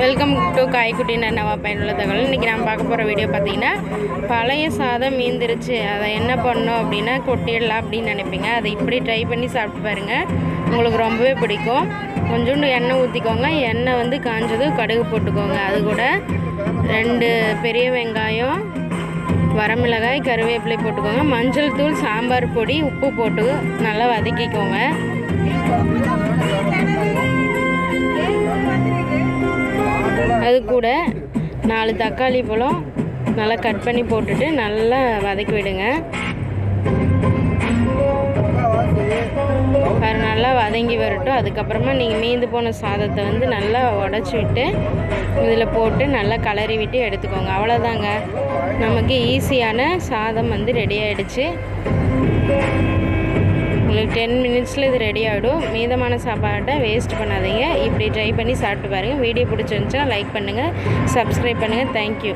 Welcome to காய்க்குட்டி நன்னவா பயனுள்ள தகவல். இன்றைக்கி நான் பார்க்க போகிற வீடியோ பார்த்தீங்கன்னா பழைய சாதம் மீந்துருச்சு. அதை என்ன பண்ணோம் அப்படின்னா கொட்டிடலாம் அப்படின்னு நினைப்பீங்க. அதை இப்படி ட்ரை பண்ணி சாப்பிட்டு பாருங்கள் உங்களுக்கு ரொம்பவே பிடிக்கும். கொஞ்சோண்டு எண்ணெய் ஊற்றிக்கோங்க எண்ணெய் வந்து காஞ்சதும் கடுகு போட்டுக்கோங்க. அது கூட ரெண்டு பெரிய வெங்காயம் வரமிளகாய் கருவேப்பிலை போட்டுக்கோங்க. மஞ்சள் தூள் சாம்பார் பொடி உப்பு போட்டு நல்லா வதக்கிக்கோங்க. அது கூட நாலு தக்காளி பழம் நல்லா கட் பண்ணி போட்டுட்டு நல்லா வதக்கி விடுங்க. அது நல்லா வதங்கி வரட்டும். அதுக்கப்புறமா நீங்கள் மீந்து போன சாதத்தை வந்து நல்லா உடச்சி விட்டு இதில் போட்டு நல்லா கலரி விட்டு எடுத்துக்கோங்க. அவ்வளோதாங்க நமக்கு ஈஸியான சாதம் வந்து ரெடி ஆகிடுச்சு டென் மினிட்ஸில் இது ரெடி ஆகிடும் மீதமான சாப்பாட்டை வேஸ்ட் பண்ணாதீங்க. இப்படி ட்ரை பண்ணி சாப்பிட்டு பாருங்கள் வீடியோ பிடிச்சிருந்துச்சுன்னா லைக் பண்ணுங்கள் சப்ஸ்கிரைப் பண்ணுங்கள் தேங்க்யூ